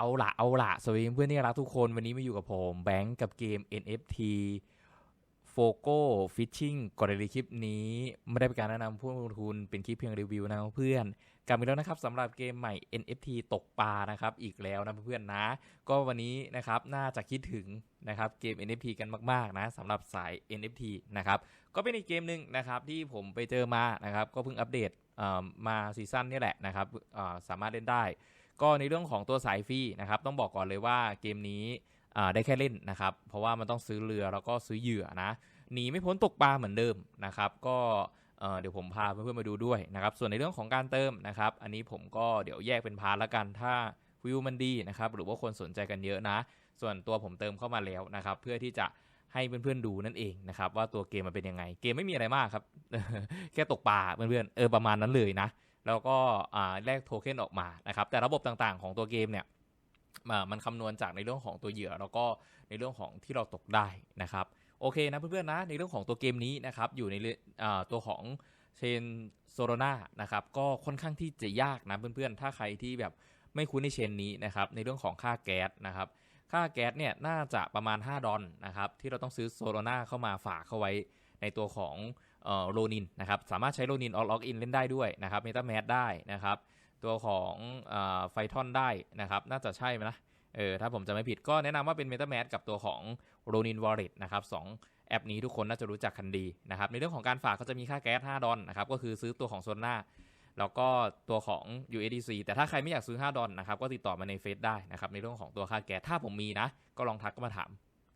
เอาละเอาละสวัสดีเพื่อนที่รักทุกคนวันนี้มาอยู่กับผมแบงค์กับเกม NFT Fogo Fishing ก่อนในคลิปนี้ ไม่ได้เป็นการแนะนำผู้ลงทุนเป็นคลิปเพียงรีวิวนะเพื่อนกลับมาแล้วนะครับสำหรับเกมใหม่ NFT ตกปลานะครับอีกแล้วนะเพื่อนๆนะ ก็วันนี้นะครับน่าจะคิดถึงนะครับเกม NFT กันมากๆนะสำหรับสาย NFT นะครับก็เป็นอีกเกมหนึ่งนะครับที่ผมไปเจอมานะครับก็เพิ่งอัปเดตมาซีซั่นนี่แหละนะครับสามารถเล่นได้ ก็ในเรื่องของตัวสายฟรีนะครับต้องบอกก่อนเลยว่าเกมนี้ได้แค่เล่นนะครับ เพราะว่ามันต้องซื้อเรือแล้วก็ซื้อเหยื่อนะหนีไม่พ้นตกปลาเหมือนเดิมนะครับ ก็เอ่อเดี๋ยวผมพาเพื่อนๆมาดูด้วยนะครับ ส่วนในเรื่องของการเติมนะครับ อันนี้ผมก็เดี๋ยวแยกเป็นพาร์ทละกันถ้าวิวมันดีนะครับ หรือว่าคนสนใจกันเยอะนะ ส่วนตัวผมเติมเข้ามาแล้วนะครับ เพื่อที่จะให้เพื่อนๆดูนั่นเองนะครับ ว่าตัวเกมมันเป็นยังไง เกมไม่มีอะไรมากครับ แค่ตกปลาเพื่อนๆเออประมาณนั้นเลยนะ แล้วก็แลกโทเค็นออกมานะครับ แต่ระบบต่างๆของตัวเกมเนี่ยมันคำนวณจากในเรื่องของตัวเหยื่อ แล้วก็ในเรื่องของที่เราตกได้นะครับ โอเคนะเพื่อนๆนะในเรื่องของตัวเกมนี้นะครับอยู่ในตัวของเชนโซโ n นานะครับก็ค่อนข้างที่จะยากนะเพื่อนๆ ถ้าใครที่แบบไม่คุ้นในเชนนี้นะครับในเรื่องของค่าแก๊สนะครับค่าแก๊สเนี่ยน่าจะประมาณ 5 ดอลนะครับที่เราต้องซื้อโซโ n นาเข้ามาฝากเข้าไว้ในตัวของ โรนินนะครับสามารถใช้โรนินออล็อกอินเล่นได้ด้วยนะครับเมตาแมสได้นะครับตัวของไฟทอนได้นะครับน่าจะใช่ไหมนะเออถ้าผมจะไม่ผิดก็แนะนำว่าเป็น MetaMask กับตัวของ Ronin Wallet นะครับสองแอปนี้ทุกคนน่าจะรู้จักกันดีนะครับในเรื่องของการฝากก็จะมีค่าแก๊ส 5 ดอลนะครับก็คือซื้อตัวของโซน่าแล้วก็ตัวของ USDC แต่ถ้าใครไม่อยากซื้อ 5 ดอลนะครับก็ติดต่อมาในเฟซได้นะครับในเรื่องของตัวค่าแก๊สถ้าผมมีนะ ก็ลองทักก็มาถาม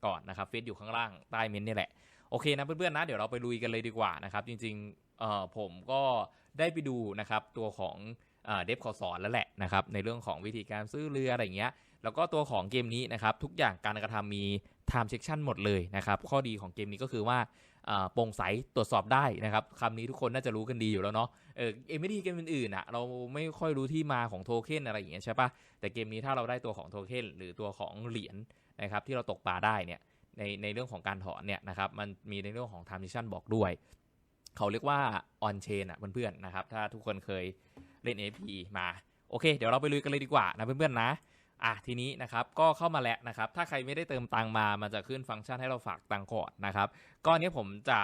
ก่อนนะครับเฟซอยู่ข้างล่างใต้เมนนี่แหละ โอเคนะเพื่อนๆนะเดี๋ยวเราไปลุยกันเลยดีกว่านะครับจริงๆเอ่อผมก็ได้ไปดูนะครับตัวของเดฟขอสอนแล้วแหละนะครับในเรื่องของวิธีการซื้อเรืออะไรอย่างเงี้ยแล้วก็ตัวของเกมนี้นะครับทุกอย่างการกระทำมี time section หมดเลยนะครับข้อดีของเกมนี้ก็คือว่าอ่าโปร่งใสตรวจสอบได้นะครับคำนี้ทุกคนน่าจะรู้กันดีอยู่แล้วเนาะเออเอไม่ดีเกมอื่นๆอะเราไม่ค่อยรู้ที่มาของโทเค็นอะไรอย่างเงี้ยใช่ปะแต่เกมนี้ถ้าเราได้ตัวของโทเค็นหรือตัวของเหรียญนะครับที่เราตกปลาได้เนี่ย ในในเรื่องของการถอนเนี่ยนะครับมันมีในเรื่องของ transition บอกด้วย เขาเรียกว่า on chain อะเพื่อนๆนะครับถ้าทุกคนเคยเล่น AP มาโอเค เดี๋ยวเราไปลุยกันเลยดีกว่านะเพื่อนๆนะอะทีนี้นะครับก็เข้ามาแล้วนะครับ ถ้าใครไม่ได้เติมตังมามันจะขึ้นฟังก์ชันให้เราฝากตังก่อนนะครับก็อันนี้ผมจะ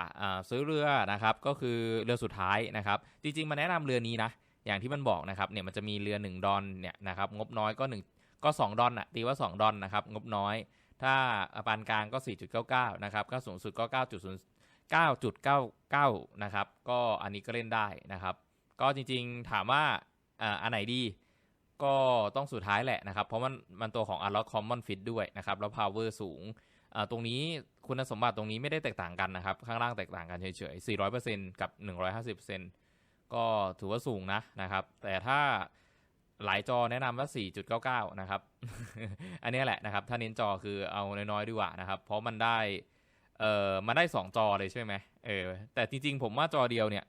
ซื้อเรือนะครับก็คือเรือสุดท้ายนะครับ จริง ๆมาแนะนำเรือนี้นะอย่างที่มันบอกนะครับเนี่ยมันจะมีเรือ 1 ดอนเนี่ยนะครับงบน้อยก็ 1 ก็ 2 ดอนอะตีว่า 2 ดอนนะครับงบน้อย ถ้าปานกลางก็ 4.99 นะครับ ก็สูงสุดก็ 9.9.99 นะครับ ก็อันนี้ก็เล่นได้นะครับ ก็จริงๆถามว่าอ่าอันไหนดีก็ต้องสุดท้ายแหละนะครับ เพราะมันมันตัวของ Unlock Common Fit ด้วยนะครับ แล้ว Power สูงอ่าตรงนี้คุณสมบัติตรงนี้ไม่ได้แตกต่างกันนะครับ ข้างล่างแตกต่างกันเฉยๆ 400%กับ 150%ก็ถือว่าสูงนะนะครับ แต่ถ้า หลายจอแนะนำว่า 4.99 นะครับ อันนี้แหละนะครับ ถ้าเน้นจอคือเอาน้อยๆดีกว่านะครับ เพราะมันได้ เอ่อมันได้ 2 จอเลยใช่ไหมเออ แต่จริงๆ ผมว่าจอเดียวเนี่ย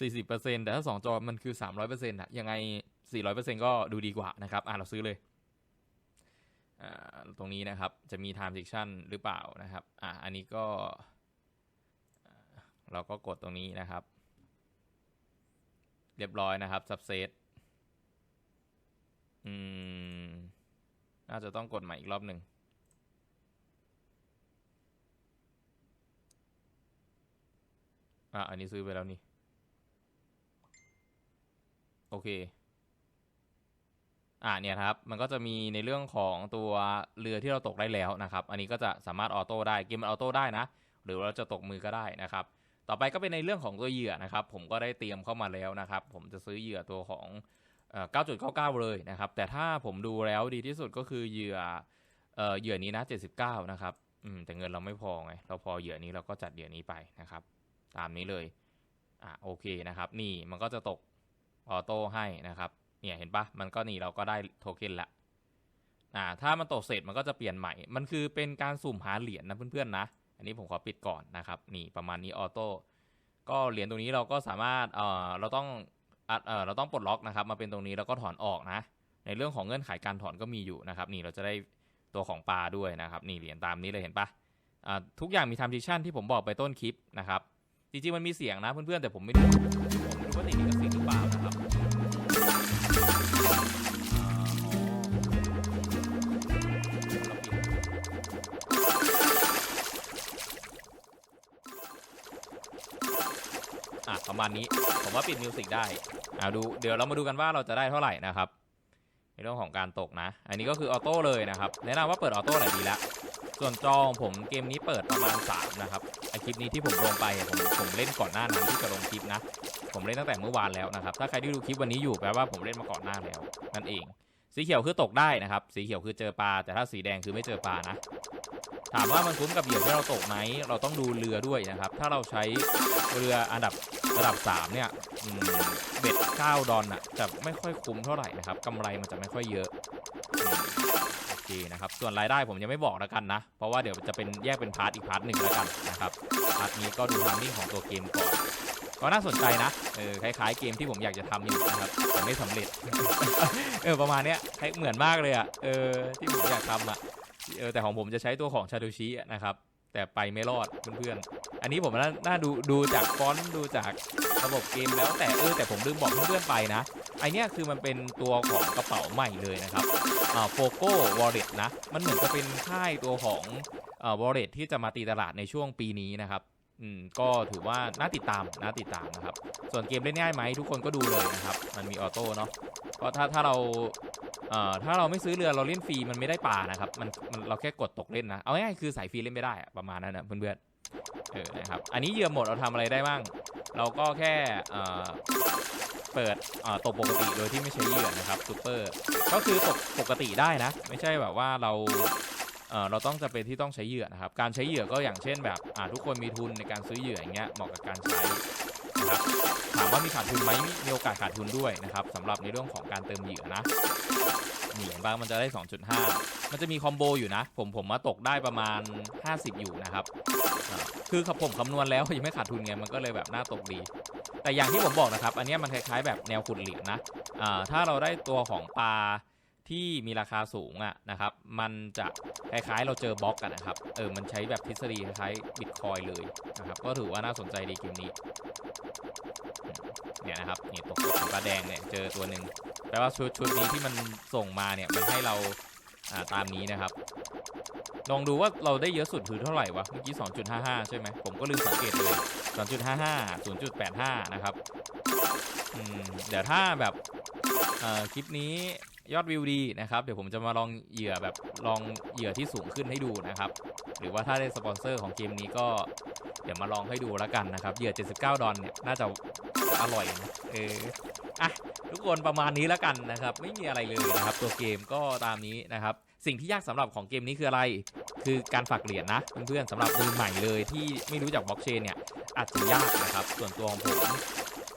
40%แต่ถ้า 2 จอมันคือ 300%อะยังไง 400%ก็ดูดีกว่านะครับ อะเราซื้อเลย อ่า ตรงนี้นะครับ จะมี time section หรือเปล่านะครับ อะอันนี้ก็ เราก็กดตรงนี้นะครับ เรียบร้อยนะครับ subset อืมน่าจะต้องกดใหม่อีกรอบหนึ่งอะ อันนี้ซื้อไปแล้วนี่ โอเค อ่าเนี่ยครับ มันก็จะมีในเรื่องของตัวเรือที่เราตกได้แล้วนะครับ อันนี้ก็จะสามารถออโต้ได้ เกมมันออโต้ได้นะ หรือเราจะตกมือก็ได้นะครับ ต่อไปก็เป็นในเรื่องของตัวเหยื่อนะครับ ผมก็ได้เตรียมเข้ามาแล้วนะครับ ผมจะซื้อเหยื่อตัวของ 9.99 เลยนะครับ แต่ถ้าผมดูแล้วดีที่สุดก็คือเหยื่อเหยื่อนี้นะ 79 นะครับอืมแต่เงินเราไม่พอไง เราพอเหยื่อนี้เราก็จัดเหยื่อนี้ไปนะครับ ตามนี้เลยอะโอเคนะครับ นี่มันก็จะตกออโต้ให้นะครับ เนี่ยเห็นปะมันก็นี่เราก็ได้โทเค็นละอ่าถ้ามันตกเสร็จมันก็จะเปลี่ยนใหม่ มันคือเป็นการสุ่มหาเหรียญนะเพื่อนๆนะ อันนี้ผมขอปิดก่อนนะครับ นี่ประมาณนี้ออโต้ก็เหรียญตรงนี้เราก็สามารถเอ่อเราต้อง เออเราต้องปลดล็อกนะครับ มาเป็นตรงนี้แล้วก็ถอนออกนะ ในเรื่องของเงื่อนไขการถอนก็มีอยู่นะครับ นี่เราจะได้ตัวของปลาด้วยนะครับ นี่เหรียญตามนี้เลยเห็นปะอ่าทุกอย่างมีทำดิชั่นที่ผมบอกไปต้นคลิปนะครับ จริงๆมันมีเสียงนะเพื่อนๆแต่ผมไม่รู้ผมไม่รู้ว่าติดลิขสิทธิ์หรือเปล่า ประมาณนี้ ผมว่าปิดมิวสิกได้อ่าดูเดี๋ยวเรามาดูกันว่าเราจะได้เท่าไหร่นะครับในเรื่องของการตกนะ อันนี้ก็คือออโต้เลยนะครับแนะนำว่าเปิดออโต้หน่อยดีละส่วนจอของผมเกมนี้เปิดประมาณ3นะครับไอคลิปนี้ที่ผมลงไปผมผมเล่นก่อนหน้านั้นที่จะลงคลิปนะ ผมเล่นตั้งแต่เมื่อวานแล้วนะครับ ถ้าใครที่ดูคลิปวันนี้อยู่แปลว่าผมเล่นมาก่อนหน้าแล้วนั่นเอง สีเขียวคือตกได้นะครับ สีเขียวคือเจอปลา แต่ถ้าสีแดงคือไม่เจอปลานะ ถามว่ามันคุ้มกับเหยื่อที่เราตกไหม เราต้องดูเรือด้วยนะครับ ถ้าเราใช้เรืออันดับระดับ 3 เนี่ยเบ็ด9ดอลน่ะจะไม่ค่อยคุ้มเท่าไหร่นะครับกำไรมันจะไม่ค่อยเยอะโอเคนะครับ ส่วนรายได้ผมยังไม่บอกแล้วกันนะ เพราะว่าเดี๋ยวจะเป็นแยกเป็นพาร์ทอีกพาร์ทหนึ่งแล้วกันนะครับ พาร์ทนี้ก็ดูทามมิ่งของตัวเกมก่อน ก็น่าสนใจนะเออคล้ายๆเกมที่ผมอยากจะทำอยู่นะครับแต่ไม่สำเร็จ เออประมาณเนี้ยเหมือนมากเลยอะเออที่ผมอยากทำอะเออแต่ของผมจะใช้ตัวของชาโดชินะครับแต่ไปไม่รอดเพื่อนๆ อันนี้ผมน่าน่าดูดูจากฟอนต์ดูจากระบบเกมแล้วแต่เออแต่ผมลืมบอกเพื่อนๆไปนะไอเนี้ยคือมันเป็นตัวของกระเป๋าใหม่เลยนะครับอ่าโฟโก้วอลเล็ตนะ มันเหมือนจะเป็นค่ายตัวของอ่าวอลเล็ตที่จะมาตีตลาดในช่วงปีนี้นะครับ อืมก็ถือว่าน่าติดตามน่าติดตามนะครับ ส่วนเกมเล่นง่ายไหมทุกคนก็ดูเลยนะครับ มันมีออโต้เนาะก็ถ้าถ้าเราเอ่อถ้าเราไม่ซื้อเรือเราเล่นฟรีมันไม่ได้ปลานะครับมันมันเราแค่กดตกเล่นนะเอาง่ายๆคือสายฟรีเล่นไม่ได้อะประมาณนั้นนะเพื่อนๆเออนะครับอันนี้เหยื่อหมดเราทำอะไรได้บ้าง เราก็แค่เอ่อเปิดเอ่อตกปกติโดยที่ไม่ใช้เหยื่อนะครับซูเปอร์ก็คือตกปกติได้นะ ไม่ใช่แบบว่าเรา เราต้องจะเป็นที่ต้องใช้เหยื่อนะครับ การใช้เหยื่อก็อย่างเช่นแบบอ่าทุกคนมีทุนในการซื้อเหยื่ออย่างเงี้ยเหมาะกับการใช้นะครับถามว่ามีขาดทุนไหมมีโอกาสขาดทุนด้วยนะครับสำหรับในเรื่องของการเติมเหยื่อนะนี่เห็นบ้างมันจะได้ 2.5 มันจะมีคอมโบอยู่นะ ผมผมมาตกได้ประมาณ 50 อยู่นะครับ คือขับผมคำนวณแล้วยังไม่ขาดทุนไงมันก็เลยแบบน่าตกดี แต่อย่างที่ผมบอกนะครับ อันนี้มันคล้ายๆแบบแนวขุดเหรียญนะถ้าเราได้ตัวของปลา ที่มีราคาสูงอะนะครับ มันจะคล้ายๆเราเจอบล็อกกันนะครับ เออ มันใช้แบบทฤษฎีคล้ายบิตคอยเลยนะครับ ก็ถือว่าน่าสนใจดีเกมนี้ เนี่ยนะครับนี่ตกตกปลาแดงเนี่ยเจอตัวหนึ่งแปลว่าชุดชุดนี้ที่มันส่งมาเนี่ยมันให้เราอ่าตามนี้นะครับ ลองดูว่าเราได้เยอะสุดคือเท่าไหร่วะ เมื่อกี้ 2.55 ใช่ไหม ผมก็ลืมสังเกตเลย 2.55 0.85 นะครับ อืม เดี๋ยวถ้าแบบคลิปนี้ ยอดวิวดีนะครับ เดี๋ยวผมจะมาลองเหยื่อแบบลองเหยื่อที่สูงขึ้นให้ดูนะครับ หรือว่าถ้าได้สปอนเซอร์ของเกมนี้ก็เดี๋ยวมาลองให้ดูแล้วกันนะครับเหยื่อ 79 ดอลเนี่ยน่าจะอร่อยนะเอออะทุกคนประมาณนี้แล้วกันนะครับ ไม่มีอะไรเลยนะครับ ตัวเกมก็ตามนี้นะครับ สิ่งที่ยากสำหรับของเกมนี้คืออะไร คือการฝากเหรียญนะเพื่อนๆสำหรับมือใหม่เลยที่ไม่รู้จักบล็อกเชนเนี่ยอาจจะยากนะครับ ส่วนตัวของผม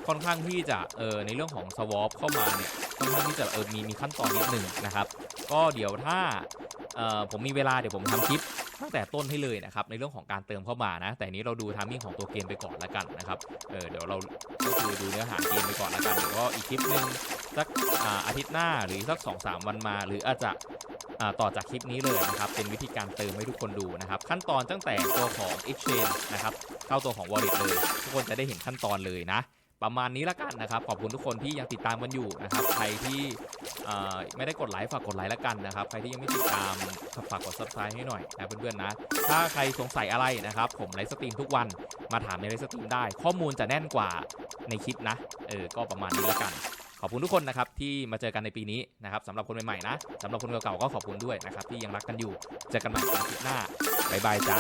ค่อนข้างที่จะเออในเรื่องของสวอปเข้ามาเนี่ย ค่อนข้างที่จะเออมีมีขั้นตอนนิดหนึ่งนะครับ ก็เดี๋ยวถ้าผมมีเวลาเดี๋ยวผมทำคลิปตั้งแต่ต้นให้เลยนะครับในเรื่องของการเติมเข้ามานะ แต่นี้เราดูทามมิ่งของตัวเกมไปก่อนละกันนะครับเออเดี๋ยวเราก็คือดูเนื้อหาเกมไปก่อนละกันเดี๋ยวก็อีกคลิปหนึ่งสักอาอาทิตย์หน้าหรือสัก2อสวันมา หรืออาจจะต่อจากคลิปนี้เลยนะครับ เป็นวิธีการเติมให้ทุกคนดูนะครับ ขั้นตอนตั้งแต่ตัวของ exchange นะครับ เข้าตัวของ wallet เลย ทุกคนจะได้เห็นขั้นตอนเลยนะ ประมาณนี้ละกันนะครับ ขอบคุณทุกคนที่ยังติดตามกันอยู่นะครับ ใครที่ไม่ได้กดไลค์ฝากกดไลค์ละกันนะครับ ใครที่ยังไม่ติดตามฝากกด subscribe ให้หน่อยนะเพื่อนๆนะ ถ้าใครสงสัยอะไรนะครับ ผมไลฟ์สตรีมทุกวันมาถามในไลฟ์สตรีมได้ ข้อมูลจะแน่นกว่าในคลิปนะเออก็ประมาณนี้ละกัน ขอบคุณทุกคนนะครับที่มาเจอกันในปีนี้นะครับสำหรับคนใหม่ๆนะสำหรับคนเก่าๆก็ขอบคุณด้วยนะครับที่ยังรักกันอยู่เจอกันใหม่ในคลิปหน้าบ๊ายบายจ้า